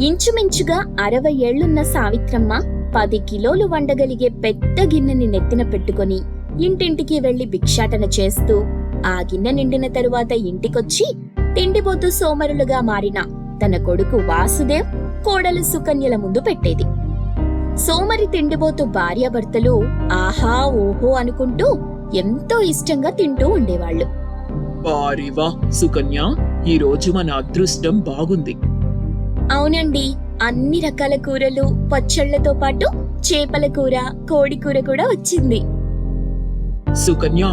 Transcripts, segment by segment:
ఇంచుమించుగా అరవై ఏళ్ళున్న సావిత్రమ్మ పది కిలోలు వండగలిగే పెద్ద గిన్నెని నెత్తిన పెట్టుకొని ఇంటింటికి వెళ్ళి భిక్షాటన చేస్తూ ఆ గిన్నె నిండిన తరువాత ఇంటికొచ్చి తిండిపోతూ సోమరులుగా మారిన తన కొడుకు వాసుదేవ్ కోడలు సుకన్యల ముందు పెట్టేది. సోమరి తిండిపోతూ భార్యాభర్తలు ఆహా ఓహో అనుకుంటూ ఎంతో ఇష్టంగా తింటూ ఉండేవాళ్ళు. వారివా సుకన్య ఈ రోజు మన అదృష్టం బాగుంది. అవునండి. అన్ని రకాల కూరలు పచ్చళ్ళతో పాటు చేపల కూర కోడి కూర కూడా వచ్చింది. సుకన్య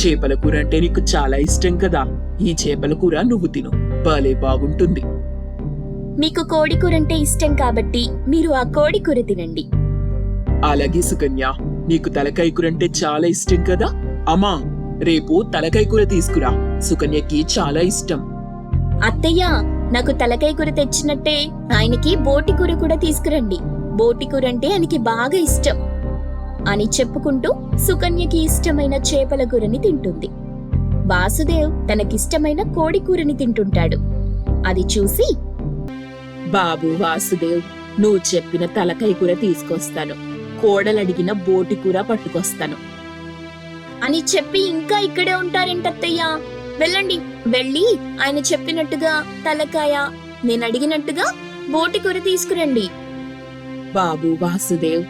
చేపల కూర అంటే నీకు చాలా ఇష్టం కదా. ఈ చేపల కూర నువ్వు తిను. భలే బాగుంటుంది. మీకు కోడి కూర అంటే ఇష్టం కాబట్టి మీరు ఆ కోడి కూర తినండి. అలాగే సుకన్య నీకు తలకాయ కూర అంటే చాలా ఇష్టం కదా. అమ్మా రేపు తలకాయ కూర తీసుకురా. సుకన్యకి చాలా ఇష్టం. అత్తయ్య నాకు తలకాయ కూర తెచ్చినట్టే ఆయనకి బోటి కూర కూడా తీసుకురండి. బోటి కూర అంటే ఆయనకి బాగా ఇష్టం అని చెప్పుకుంటూ సుకన్యకి ఇష్టమైన చేపల కూరని తింటుంది. వాసుదేవ్ తనకిష్టమైన కోడి కూరని తింటుంటాడు. అది చూసి బాబు వాసుదేవ్ నువ్వు చెప్పిన తలకాయ కూర తీసుకొస్తాను. కోడలడిగిన బోటి కూర పట్టుకొస్తాను. అని చెప్పి ఇంకా ఇక్కడే ఉంటారేంటత్తయ్యా? వెళ్ళండి. వెళ్ళి ఆయన చెప్పినట్టుగా తలకాయ నేను అడిగినట్టుగా బోటి కూర తీసుకురండి. బాబు వాసుదేవ్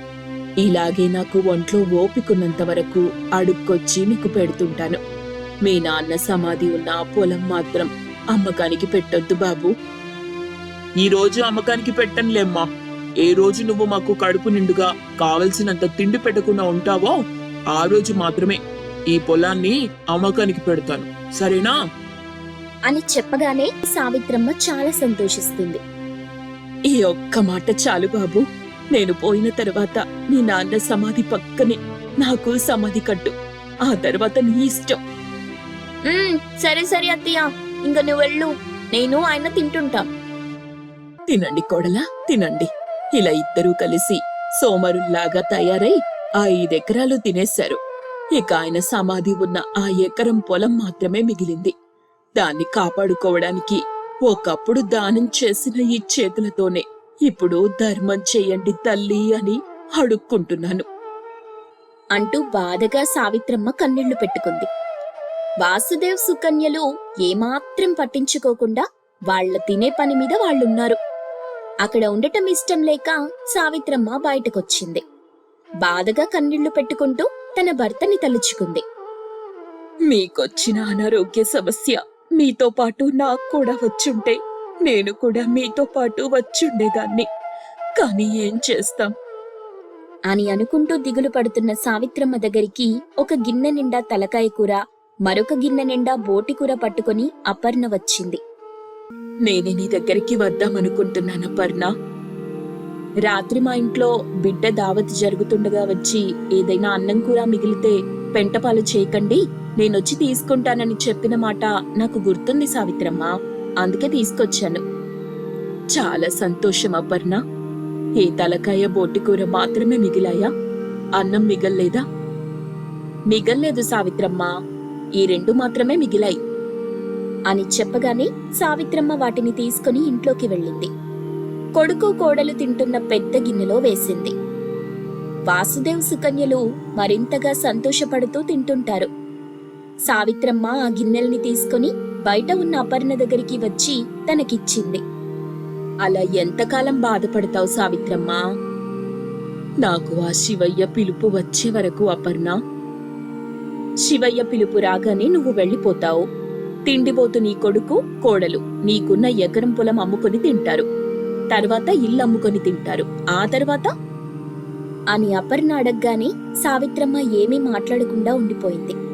ఇలాగే నాకు ఒంట్లో ఓపికన్నంత వరకు అడుక్కొచ్చి మీకు పెడుతుంటాను. మీ నాన్న సమాధి ఉన్న పొలం మాత్రం అమ్మకానికి పెట్టొద్దు బాబు. ఈ రోజు అమ్మకానికి పెట్టనులేమ్మా. ఏ రోజు నువ్వు మాకు కడుపు నిండుగా కావలసినంత తిండి పెట్టకుండా ఉంటావో ఆ రోజు మాత్రమే ఈ పొలాన్ని అమ్మకానికి పెడతాను. సరేనా? అని చెప్పగానే సావిత్రమ్మ చాలా సంతోషిస్తుంది. ఈ ఒక్క మాట చాలు బాబు. నేను పోయిన తర్వాత నీ నాన్న సమాధి పక్కనే నాకు సమాధి కట్టు. ఆ తర్వాత నీ ఇష్టం. "ఉమ్, సరే సరే అత్తయ్య. ఇంక నువ్వు వెళ్ళు. నేను ఆయన తింటుంటాం. తినండి కొడలా తినండి. ఇలా ఇద్దరూ కలిసి సోమరుల్లాగా తయారై ఆ ఐదెకరాలు తినేశారు. ఇక ఆయన సమాధి ఉన్న ఆ ఎకరం పొలం మాత్రమే మిగిలింది. దాన్ని కాపాడుకోవడానికి ఒకప్పుడు దానం చేసిన ఈ చేతులతోనే ఇప్పుడు ధర్మం చెయ్యండి తల్లి అని అడుక్కుంటున్నాను. అంటూ బాధగా సావిత్రమ్మ కన్నీళ్ళు పెట్టుకుంది. వాసుదేవ్ సుకన్యలు ఏమాత్రం పట్టించుకోకుండా వాళ్ళ తినే పని మీద వాళ్ళున్నారు. అక్కడ ఉండటం ఇష్టం లేక సావిత్రమ్మ బయటకొచ్చింది. బాధగా కన్నీళ్ళు పెట్టుకుంటూ తన భర్తని తలుచుకుంది. మీకొచ్చిన అనారోగ్య సమస్య మీతో పాటు నాకు కూడా వచ్చుంటే నేను కూడా మీతో పాటు వచ్చుండేదాన్ని. కానీ ఏం చేస్తాం? అని అనుకుంటూ దిగులు పడుతున్న సావిత్రమ్మ దగ్గరికి ఒక గిన్నె నిండా తలకాయ కూర మరొక గిన్నె నిండా బోటి కూర పట్టుకొని అపర్ణ వచ్చింది. నేను నీ దగ్గరికి వద్దామనుకుంటున్నాను పర్ణ రాత్రి మా ఇంట్లో బిడ్డ దావత్ జరుగుతుండగా వచ్చి ఏదైనా అన్నం కూర మిగిలితే పెంటపాలు చేయకండి. నేనొచ్చి తీసుకుంటానని చెప్పిన మాట నాకు గుర్తుంది సావిత్రమ్మ. అందుకే తీసుకొచ్చాను. చాలా సంతోషం అపర్ణ. ఏ తలకాయ బోటి కూర మాత్రమే మిగిలాయా? అన్నం మిగల్లేదా? మిగల్లేదు సావిత్రమ్మ. ఈ రెండు మాత్రమే మిగిలాయి. అని చెప్పగానే సావిత్రమ్మ వాటిని తీసుకుని ఇంట్లోకి వెళ్ళింది. కొడుకు కోడలు తింటున్న పెద్ద గిన్నెలో వేసింది. వాసుదేవ్ సుకన్యలు మరింతగా సంతోషపడుతూ తింటుంటారు. సావిత్రమ్మ ఆ గిన్నెల్ని తీసుకుని బయట ఉన్న అపర్ణ దగ్గరికి వచ్చి తనకిచ్చింది. అలా ఎంతకాలం బాధపడతావు సావిత్రమ్మ? నాకు ఆ శివయ్య పిలుపు వచ్చే వరకు అపర్ణ. శివయ్య పిలుపు రాగానే నువ్వు వెళ్ళిపోతావు. తిండిపోతు నీ కొడుకు కోడలు. నీకున్న ఎకరం పొలం అమ్ముకొని తింటారు. తర్వాత ఇల్లు అమ్ముకొని తింటారు. ఆ తర్వాత? అని అపర్ణ అడగగానే సావిత్రమ్మ ఏమీ మాట్లాడకుండా ఉండిపోయింది.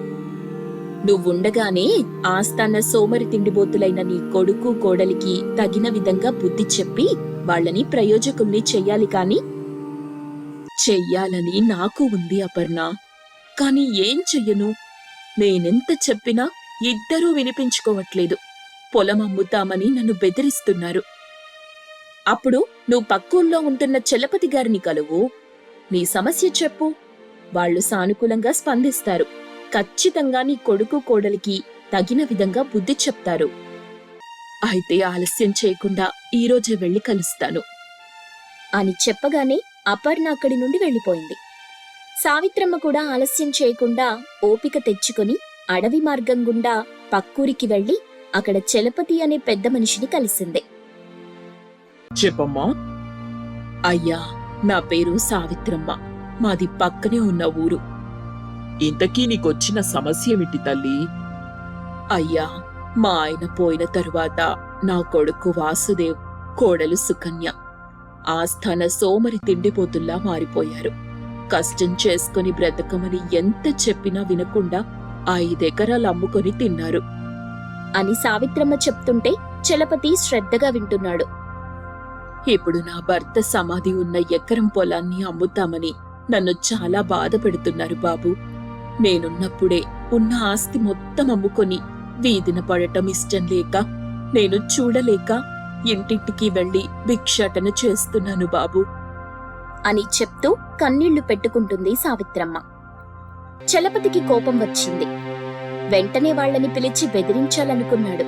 నువ్వుండగానే ఆస్థాన సోమరి తిండిబోతులైన నీ కొడుకు కోడలికి తగిన విధంగా బుద్ధి చెప్పి వాళ్ళని ప్రయోజకుల్ని చెయ్యాలి కాని? చెయ్యాలని నాకు ఉంది అపర్ణ. కాని ఏం చెయ్యను? నేనెంత చెప్పినా ఇద్దరూ వినిపించుకోవట్లేదు. పొలం అమ్ముతామని నన్ను బెదిరిస్తున్నారు. అప్పుడు నువ్వు పక్కూర్లో ఉంటున్న చలపతి గారిని కలువు. నీ సమస్య చెప్పు. వాళ్ళు సానుకూలంగా స్పందిస్తారు. ఖచ్చితంగా నీ కొడుకు కోడలికి తగిన విధంగా బుద్ధి చెప్తారు. అయితే ఆలస్యం చేయకుండా ఈరోజే వెళ్ళి కలుస్తాను. అని చెప్పగానే అపర్ణ అక్కడి నుండి వెళ్ళిపోయింది. సావిత్రమ్మ కూడా ఆలస్యం చేయకుండా ఓపిక తెచ్చుకొని అడవి మార్గం గుండా పక్కూరికి వెళ్ళి అక్కడ చలపతి అనే పెద్ద మనిషిని కలిసింది. చెప్పమ్మా. అయ్యా నా పేరు సావిత్రమ్మ. మాది పక్కనే ఉన్న ఊరు. ఇంతకీ నీకొచ్చిన సమస్య ఏమిటి తల్లి? అయ్యా మా ఆయన పోయిన తరువాత నా కొడుకు వాసుదేవ్ కోడలు సుకన్య ఆస్థాన సోమరి తిండిపోతుల్లా మారిపోయారు. కష్టం చేసుకుని బ్రతకమని ఎంత చెప్పినా వినకుండా ఐదెకరాలు అమ్ముకొని తిన్నారు. అని సావిత్రమ్మ చెప్తుంటే చలపతి శ్రద్ధగా వింటున్నాడు. ఇప్పుడు నా భర్త సమాధి ఉన్న ఎకరం పొలాన్ని అమ్ముతామని నన్ను చాలా బాధ పెడుతున్నారు బాబు. నేనున్నప్పుడే ఉన్న ఆస్తి మొత్తం అమ్ముకొని వీధిన పడటం ఇష్టం లేక నేను చూడలేక ఇంటింటికి వెళ్ళి భిక్షాటన చేస్తున్నాను బాబు. అని చెప్తూ కన్నీళ్ళు పెట్టుకుంటుంది సావిత్రమ్మ. చలపతికి కోపం వచ్చింది. వెంటనే వాళ్ళని పిలిచి బెదిరించాలనుకున్నాడు.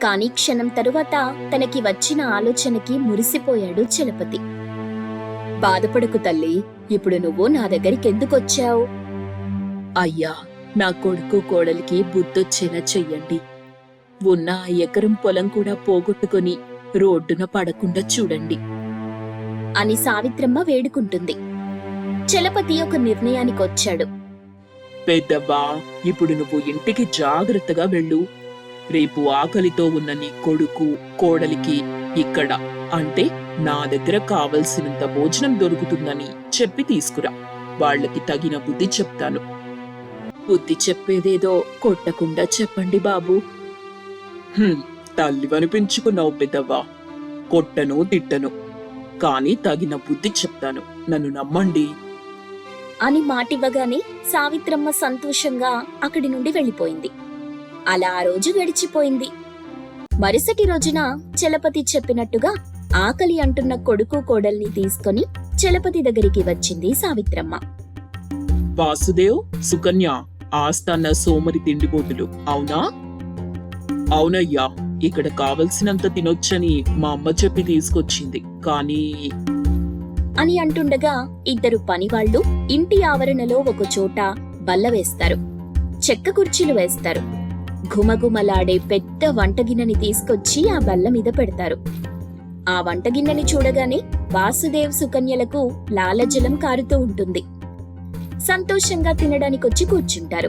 కాని క్షణం తరువాత తనకి వచ్చిన ఆలోచనకి మురిసిపోయాడు చలపతి. బాధపడకు తల్లి ఇప్పుడు నువ్వు నా దగ్గరికి ఎందుకొచ్చావు అయ్యా నా కొడుకు కోడలికి బుద్ధొచ్చేలా చెయ్యండి. ఉన్న ఆ ఎకరం పొలం కూడా పోగొట్టుకొని రోడ్డున పడకుండా చూడండి. అని సావిత్రమ్మ వేడుకుంటుంది. చలపతి ఒక నిర్ణయానికొచ్చాడు. పెద్దవ్వా ఇప్పుడు నువ్వు ఇంటికి జాగ్రత్తగా వెళ్ళు. రేపు ఆకలితో ఉన్న నీ కొడుకు కోడలికి ఇక్కడ అంటే నా దగ్గర కావలసినంత భోజనం దొరుకుతుందని చెప్పి తీసుకురా. వాళ్ళకి తగిన బుద్ధి చెప్తాను. బుద్ధి చెప్పేదేదో కొట్టకుండా చెప్పండి బాబు. తల్లివనిపించుకున్నావు పెద్దవ్వా. కొట్టను తిట్టను. కానీ తగిన బుద్ధి చెప్తాను. నన్ను నమ్మండి. అని మాటివ్వగానే సావిత్రమ్మ సంతోషంగా అక్కడి నుండి వెళ్ళిపోయింది. అలా ఆ రోజు గడిచిపోయింది. మరుసటి రోజున చలపతి చెప్పినట్టుగా ఆకలి అంటున్న కొడుకు కోడల్ని తీసుకొని చలపతి దగ్గరికి వచ్చింది సావిత్రమ్మ. వాసుదేవ్ సుకన్య ఆస్థాన సోమరి తిండిపోతులు అవునా? అవునయ్యా ఇక్కడ కావలసినంత తినొచ్చని మా అమ్మ చెప్పి తీసుకొచ్చింది. కానీ అని అంటుండగా ఇద్దరు పనివాళ్ళు ఇంటి ఆవరణలో ఒక చోట బల్ల వేస్తారు. చెక్క కుర్చీలు వేస్తారు. ఘుమఘుమలాడే పెద్ద వంటగిన్నెని తీసుకొచ్చి ఆ బల్ల మీద పెడతారు. ఆ వంటగిన్నెని చూడగానే వాసుదేవ్ సుకన్యలకు లాలజలం కారుతూ ఉంటుంది. సంతోషంగా తినడానికొచ్చి కూర్చుంటారు.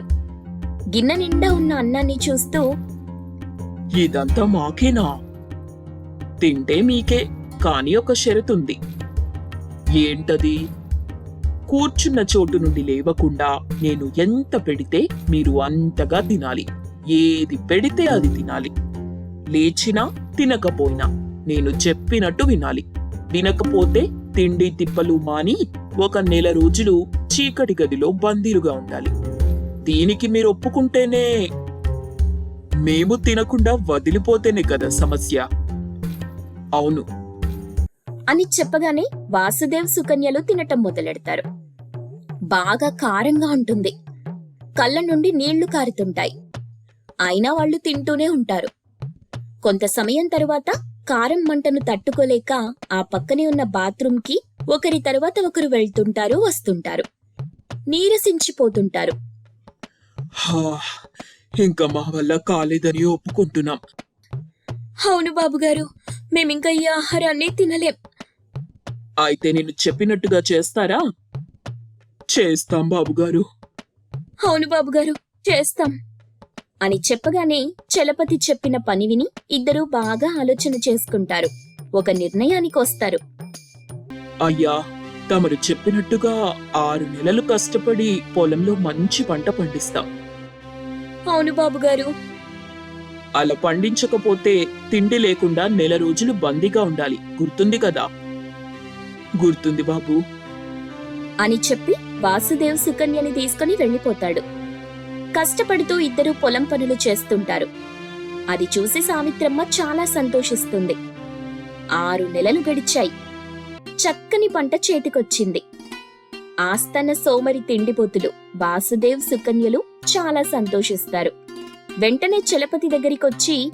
గిన్నె నిండా ఉన్న అన్నాన్ని చూస్తూ ఇదంతా మాకేనా? తింటే మీకే కానీ ఒక షరతుంది. ఏంటది? కూర్చున్న చోటు నుండి లేవకుండా నేను ఎంత పెడితే మీరు అంతగా తినాలి. ఏది పెడితే అది తినాలి. లేచినా తినకపోయినా నేను చెప్పినట్టు వినాలి. వినకపోతే తిండి తిప్పలు మాని ఒక నెల రోజులు చీకటి గదిలో బందీలుగా ఉండాలి. దీనికి మీరు ఒప్పుకుంటేనే మేము తినకుండా వదిలిపోతేనే కదా సమస్య. అవును. అని చెప్పగానే వాసుదేవ్ సుకన్యలు తినటం మొదలెడతారు. బాగా కారంగా ఉంటుంది. కళ్ళ నుండి నీళ్ళు కారుతుంటాయి. అయినా వాళ్ళు తింటూనే ఉంటారు. కొంత సమయం తరువాత కారం మంటను తట్టుకోలేక ఆ పక్కనే ఉన్న బాత్రూంకి ఒకరి తరువాత ఒకరు వెళ్తుంటారు వస్తుంటారు. నీరసించిపోతుంటారు. హా, ఇంకా మా వల్ల కాలేదని ఒప్పుకుంటున్నాం. అవును బాబుగారు మేమింకా ఈ ఆహారాన్ని తినలేం. అయితే నేను చెప్పినట్టుగా చేస్తారా? చేస్తాం బాబుగారు. అవును బాబుగారు చేస్తాం. అని చెప్పగానే చలపతి చెప్పిన పని విని ఇద్దరూ బాగా ఆలోచన చేసుకుంటారు. ఒక నిర్ణయానికి వస్తారు అయ్యా తమరు చెప్పినట్టుగా ఆరు నెలలు కష్టపడి పొలంలో మంచి పంట పండిస్తాం. అవును బాబుగారు. అలా పండించకపోతే తిండి లేకుండా నెల రోజులు బందీగా ఉండాలి. గుర్తుంది కదా? గుర్తుంది బాబు. అని చెప్పి వాసుదేవ్ సుకన్యని తీసుకుని వెళ్ళిపోతాడు. కష్టపడుతూ ఇద్దరు పొలం పనులు చేస్తుంటారు. అది చూసి సావిత్రమ్మ చాలా సంతోషిస్తుంది. ఆరు నెలలు గడిచాయి. చక్కని పంట చేతికొచ్చింది. ఆస్తన సోమరి తిండిపోతులు వాసుదేవ్ సుకన్యలు చాలా సంతోషిస్తారు. వెంటనే చలపతి దగ్గరికొచ్చి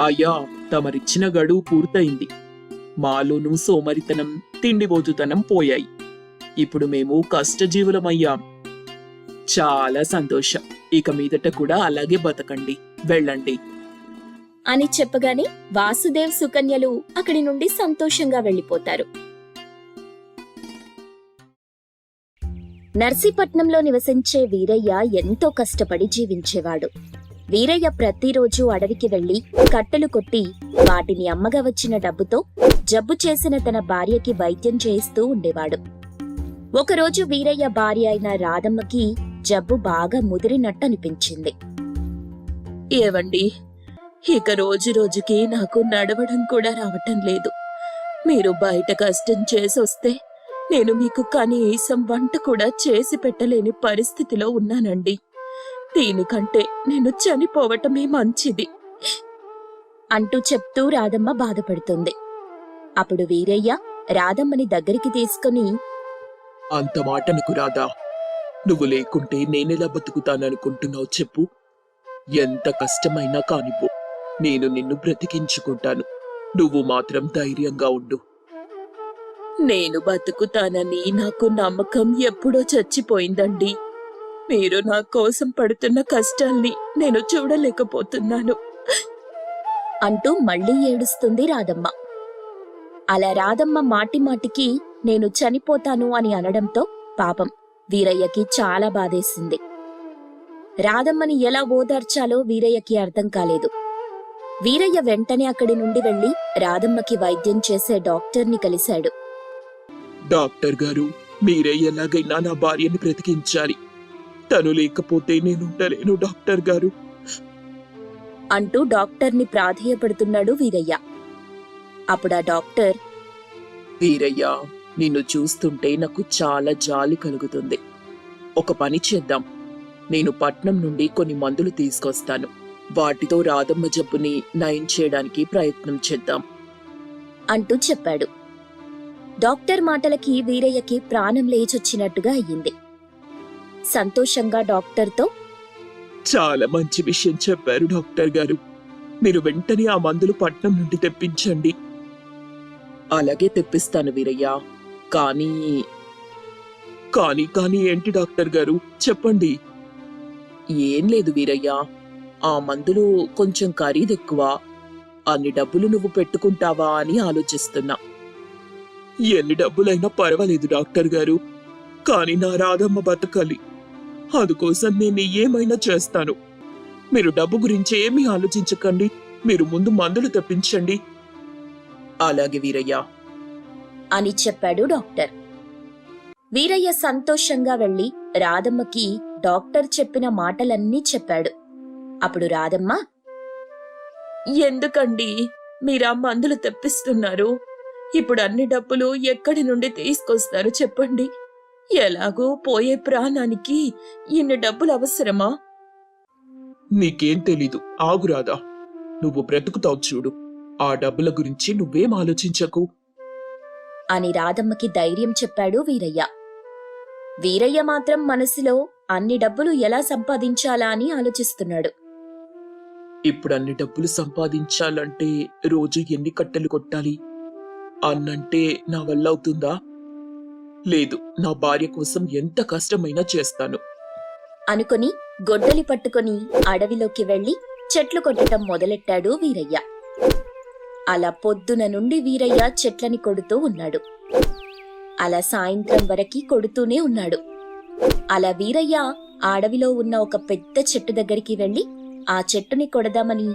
అయ్యా తమరిచ్చిన గడువు పూర్తయింది. మాలోనూ సోమరితనం తిండిబోతుతనం పోయాయి. ఇప్పుడు మేము కష్టజీవులమయ్యాం. చాలా సంతోషం. ఇక మీదట కూడా అలాగే బతకండి. వెళ్ళండి. అని చెప్పగానే వాసుదేవ్ సుకన్యలు అక్కడి నుండి సంతోషంగా వెళ్ళిపోతారు. నర్సీపట్నంలో నివసించే వీరయ్య ఎంతో కష్టపడి జీవించేవాడు. వీరయ్య ప్రతిరోజు అడవికి వెళ్ళి కట్టెలు కొట్టి వాటిని అమ్మగా వచ్చిన డబ్బుతో జబ్బు చేసిన తన భార్యకి వైద్యం చేయిస్తూ ఉండేవాడు. ఒకరోజు వీరయ్య భార్య అయిన రాధమ్మకి జబ్బు బాగా ముదిరినట్టు అనిపించింది ఏవండి? ఇక రోజు రోజుకి నాకు నడవడం కూడా రావటం లేదు. మీరు బయట కష్టం చేసొస్తే నేను మీకు కనీసం వంట కూడా చేసి పెట్టలేని పరిస్థితిలో ఉన్నానండి. దీనికంటే నేను చనిపోవటమే మంచిది. అంటూ చెప్తూ రాధమ్మ బాధపడుతుంది. అప్పుడు వీరయ్య రాధమ్మని దగ్గరికి తీసుకుని అంత మాట నాకు రాదా నువ్వు లేకుంటే నేనెలా బతుకుతాననుకుంటున్నావు చెప్పు. ఎంత కష్టమైనా కానిపో నేను నిన్ను బ్రతికించుకుంటాను. నువ్వు మాత్రం ధైర్యంగా ఉండు. నేను బతుకుతానని నాకు నమ్మకం ఎప్పుడో చచ్చిపోయిందండి. మీరు నా కోసం పడుతున్న కష్టాల్ని నేను చూడలేకపోతున్నాను. అంటూ మళ్ళీ ఏడుస్తుంది రాధమ్మ. అలా రాధమ్మ మాటి మాటికి నేను చనిపోతాను అని అనడంతో పాపం వీరయ్యకి చాలా బాధేసింది. రాధమ్మని ఎలా ఓదార్చాలో వీరయ్యకి అర్థం కాలేదు. వీరయ్య వెంటనే అక్కడి నుండి వెళ్ళి రాధమ్మకి వైద్యం చేసే డాక్టర్ని కలిశాడు. డాక్టర్ గారు మీరే ఎలాగైనా నా భార్యని బ్రతికించాలి. తను లేకపోతే నేను ఉండలేను డాక్టర్ గారు. అంటూ డాక్టర్ని ప్రాధేయపడుతున్నాడు వీరయ్య. అప్పుడు ఆ డాక్టర్ వీరయ్య నిన్ను చూస్తుంటే నాకు చాలా జాలి కలుగుతుంది. ఒక పని చేద్దాం. నేను పట్నం నుండి కొన్ని మందులు తీసుకొస్తాను. వాటితో రాధమ్మ జబ్బుని నయం చేయడానికి ప్రయత్నం చేద్దాం. అంటూ చెప్పాడు. డాక్టర్ మాటలకి వీరయ్యకి ప్రాణం లేచొచ్చినట్టుగా అయ్యింది. సంతోషంగా డాక్టర్తో చాలా మంచి విషయం చెప్పారు డాక్టర్ గారు. మీరు వెంటనే ఆ మందులు పట్నం నుండి తెప్పించండి. అలాగే తెప్పిస్తాను వీరయ్య. కానీ కానీ కానీ ఏంటి డాక్టర్ గారు? చెప్పండి. ఏం లేదు వీరయ్య. ఆ మందులు కొంచెం ఖరీదెక్కువ. అన్ని డబ్బులు నువ్వు పెట్టుకుంటావా అని ఆలోచిస్తున్నా. ఎన్ని డబ్బులైనా పర్వాలేదు డాక్టర్ గారు. కానీ నా రాధమ్మ బతకాలి. అందుకోసం నేను ఏమైనా చేస్తాను. మీరు డబ్బు గురించి ఏమీ ఆలోచించకండి. మీరు ముందు మందులు తెప్పించండి. అలాగే వీరయ్య. అని చెప్పాడు డాక్టర్. వీరయ్య సంతోషంగా వెళ్ళి రాధమ్మకి డాక్టర్ చెప్పిన మాటలన్నీ చెప్పాడు. అప్పుడు రాధమ్మ ఎందుకండి? మీరా మందులు తెప్పిస్తున్నారు. ఇప్పుడు అన్ని డబ్బులు ఎక్కడి నుండి తీసుకొస్తారు చెప్పండి. ఎలాగో పోయే ప్రాణానికి ఇన్ని డబ్బులు అవసరమా? నీకేం తెలీదు. ఆగురాదా నువ్వు బ్రతుకుతావు చూడు. ఆ డబ్బుల గురించి నువ్వేం ఆలోచించకు. అని రాధమ్మకి ధైర్యం చెప్పాడు వీరయ్య. వీరయ్య మాత్రం మనసులో అన్ని డబ్బులు ఎలా సంపాదించాలా అని ఆలోచిస్తున్నాడు. ఇప్పుడు అన్ని డబ్బులు సంపాదించాలంటే రోజు ఎన్ని కట్టెలు కొట్టాలి? అన్నంటే నా వల్ల అవుతుందా? లేదు నా భార్య కోసం ఎంత కష్టమైనా చేస్తాను. అనుకుని గొడ్డలి పట్టుకొని అడవిలోకి వెళ్ళి చెట్లు కొట్టడం మొదలెట్టాడు వీరయ్య. అలా పొద్దున నుండి వీరయ్య చెట్లని కొడుతూ ఉన్నాడు. అలా సాయంత్రం వరకి కొడుతూనే ఉన్నాడు. అలా వీరయ్య ఆ అడవిలో ఉన్న ఒక పెద్ద చెట్టు దగ్గరికి వెళ్ళి ఆ చెట్టుని కొడదామని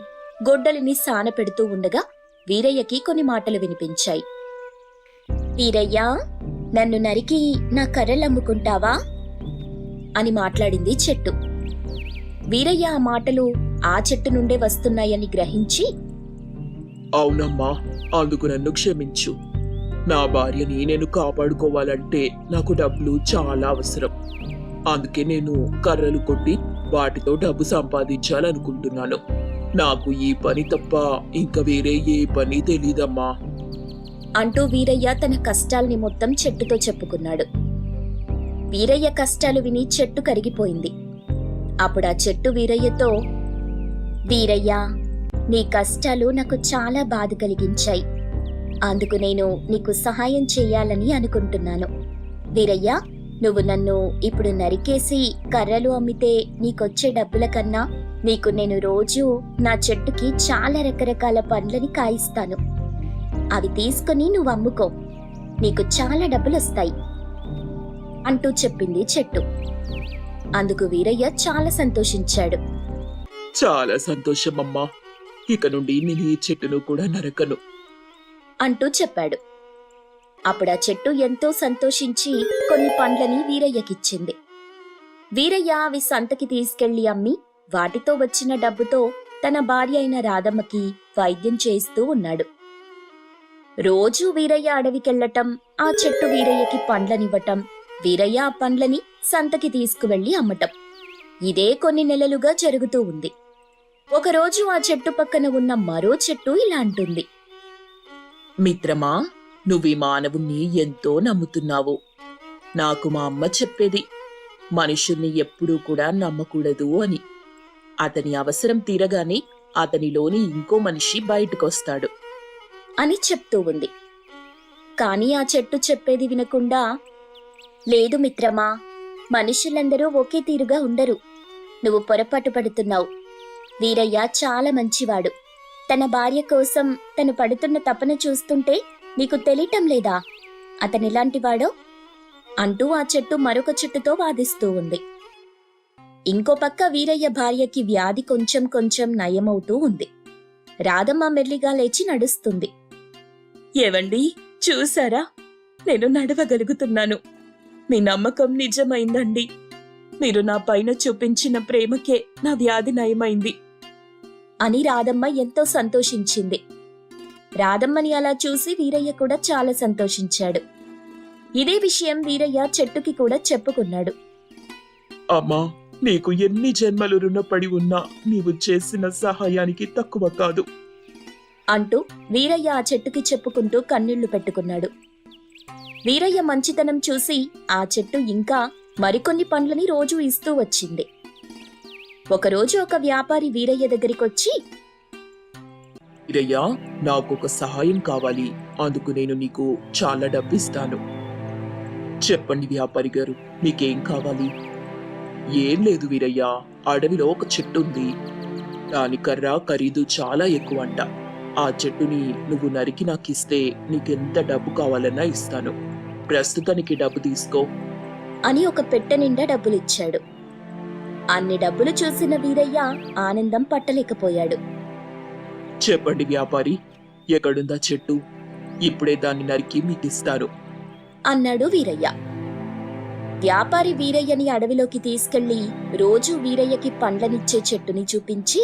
గొడ్డలిని సానపెడుతూ ఉండగా వీరయ్యకి కొన్ని మాటలు వినిపించాయి. వీరయ్య నన్ను నరికి నా కర్రలు అమ్ముకుంటావా? అని మాట్లాడింది చెట్టు. వీరయ్య ఆ మాటలు ఆ చెట్టు నుండే వస్తున్నాయని గ్రహించి అవునమ్మా అందుకు నన్ను క్షమించు. నా భార్యని నేను కాపాడుకోవాలంటే నాకు డబ్బులు చాలా అవసరం. అందుకే నేను కర్రలు కొట్టి వాటితో డబ్బు సంపాదించాలనుకుంటున్నాను. నాకు ఈ పని తప్ప ఇంకా వేరే ఏ పని తెలీదమ్మా. అంటూ వీరయ్య తన కష్టాల్ని మొత్తం చెట్టుతో చెప్పుకున్నాడు. వీరయ్య కష్టాలు విని చెట్టు కరిగిపోయింది. అప్పుడు ఆ చెట్టు వీరయ్యతో వీరయ్య నీ కష్టాలు నాకు చాలా బాధ కలిగించాయి. అందుకు నేను నీకు సహాయం చేయాలని అనుకుంటున్నాను. వీరయ్య నువ్వు నన్ను ఇప్పుడు నరికేసి కర్రలు అమ్మితే నీకొచ్చే డబ్బుల కన్నా నీకు నేను రోజు నా చెట్టుకి చాలా రకరకాల పండ్లని కాయిస్తాను. అవి తీసుకుని నువ్వు అమ్ముకో. నీకు చాలా డబ్బులు వస్తాయి అంటూ చెప్పింది చెట్టు. అందుకు వీరయ్య చాలా సంతోషించాడు. చాలా సంతోషం అమ్మా ఇక నుండి నేను ఈ చెట్టును కూడా నరకను. అంటూ చెప్పాడు. అప్పుడు ఆ చెట్టు ఎంతో సంతోషించి కొన్ని పండ్లని వీరయ్యకిచ్చింది. వీరయ్య అవి సంతకి తీసుకెళ్ళి అమ్మి వాటితో వచ్చిన డబ్బుతో తన భార్య అయిన రాధమ్మకి వైద్యం చేస్తూ ఉన్నాడు. రోజూ వీరయ్య అడవికెళ్ళటం ఆ చెట్టు వీరయ్యకి పండ్లనివ్వటం వీరయ్య ఆ పండ్లని సంతకి తీసుకువెళ్ళి అమ్మటం. ఇదే కొన్ని నెలలుగా జరుగుతూ ఉంది. ఒకరోజు ఆ చెట్టు పక్కన ఉన్న మరో చెట్టు ఇలా అంటుంది. మిత్రమా నువ్వు ఈ మానవుణ్ణి ఎంతో నమ్ముతున్నావు. నాకు మా అమ్మ చెప్పేది మనుషుల్ని ఎప్పుడూ కూడా నమ్మకూడదు అని. అతని అవసరం తీరగానే అతనిలోని ఇంకో మనిషి బయటకొస్తాడు. అని చెప్తూ ఉంది. కానీ ఆ చెట్టు చెప్పేది వినకుండా లేదు మిత్రమా మనుషులందరూ ఒకే తీరుగా ఉండరు. నువ్వు పొరపాటు పడుతున్నావు. వీరయ్య చాలా మంచివాడు. తన భార్య కోసం తను పడుతున్న తపన చూస్తుంటే నీకు తెలియటం లేదా? అతనిలాంటివాడో అంటూ ఆ చెట్టు మరొక చెట్టుతో వాదిస్తూ ఉంది. ఇంకో పక్క వీరయ్య భార్యకి వ్యాధి కొంచెం కొంచెం నయమవుతూ ఉంది. రాధమ్మ మెల్లిగా లేచి నడుస్తుంది. ఏవండి? చూసారా నేను నడవగలుగుతున్నాను. మీ నమ్మకం నిజమైందండి. మీరు నా పైన చూపించిన ప్రేమకే నా వ్యాధి నయమైంది. అని రాధమ్మ ఎంతో సంతోషించింది. రాధమ్మని అలా చూసి వీరయ్య కూడా చాలా సంతోషించాడు. ఇదే విషయం వీరయ్య చెట్టుకి కూడా చెప్పుకున్నాడు. అమ్మా నీకు ఎన్ని జన్మలు రుణపడి ఉన్నా నీవు చేసిన సహాయానికి తక్కువ కాదు. అంటూ వీరయ్య ఆ చెట్టుకి చెప్పుకుంటూ కన్నీళ్ళు పెట్టుకున్నాడు. వీరయ్య మంచితనం చూసి ఆ చెట్టు ఇంకా మరికొన్ని పండ్లని రోజూ ఇస్తూ వచ్చింది. ఒకరోజు ఒక వ్యాపారి వీరయ్య దగ్గరికొచ్చి వీరయ్యా నాకు ఒక సహాయం కావాలి. అందుకు నేను నీకు చాలా డబ్బిస్తాను. చెప్పండి వ్యాపారి గారు మీకేం కావాలి? ఏం లేదు వీరయ్యా అడవిలో ఒక చెట్టు ఉంది. దాని కర్ర ఖరీదు చాలా ఎక్కువ అంట ఆ చెట్టుని నువ్వు నరికి నాకిస్తే నీకెంత డబ్బు కావాలన్నా ఇస్తాను. ప్రస్తుతానికి డబ్బు తీసుకో. అని ఒక పెట్టె నిండా డబ్బులిచ్చాడు. అన్ని డబ్బులు చూసిన వీరయ్య ఆనందం పట్టలేకపోయాడు. చెప్పండి వ్యాపారి ఎక్కడుందా చెట్టు? ఇప్పుడే దాన్ని నరికి మీకిస్తాను. అన్నాడు వీరయ్య. వ్యాపారి వీరయ్యని అడవిలోకి తీసుకెళ్ళి రోజు వీరయ్యకి పండ్లనిచ్చే చెట్టుని చూపించి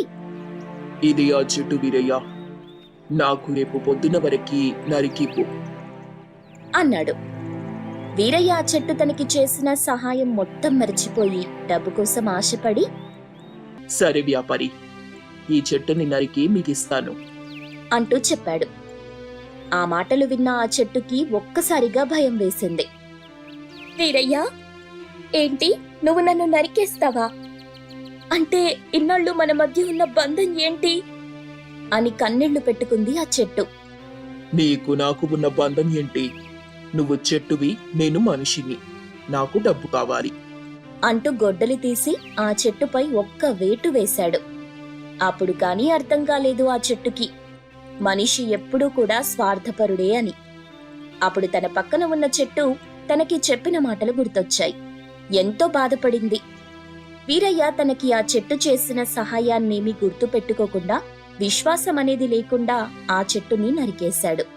ఇది ఆ చెట్టు వీరయ్య. నాకు రేపు పొద్దున వరకి నరికిపు అన్నాడు. వీరయ్య ఆ చెట్టు తనకి చేసిన సహాయం మొత్తం మర్చిపోయి డబ్బు కోసం ఆశపడి సరే వ్యాపారి ఈ చెట్టుని నరికి మీకిస్తాను అంటూ చెప్పాడు. ఆ మాటలు విన్న ఆ చెట్టుకి ఒక్కసారిగా భయం వేసింది. వీరయ్యా ఏంటి నువ్వు నన్ను నరికేస్తావా? అంటే ఇన్నాళ్ళు మన మధ్య ఉన్న బంధం ఏంటి? అని కన్నీళ్ళు పెట్టుకుంది ఆ చెట్టు. నీకు నాకు ఉన్న బంధం ఏంటి? నువ్వు చెట్టువి నేను మనిషిని. నాకు డబ్బు కావాలి. అంటూ గొడ్డలి తీసి ఆ చెట్టుపై ఒక్క వేటు వేశాడు. అప్పుడు కానీ అర్థం కాలేదు ఆ చెట్టుకి. మనిషి ఎప్పుడూ కూడా స్వార్థపరుడే అని. అప్పుడు తన పక్కన ఉన్న చెట్టు తనకి చెప్పిన మాటలు గుర్తొచ్చాయి. ఎంతో బాధపడింది. వీరయ్య తనకి ఆ చెట్టు చేసిన సహాయాన్నేమీ గుర్తు పెట్టుకోకుండా విశ్వాసం అనేది లేకుండా ఆ చెట్టుని నరికేశాడు.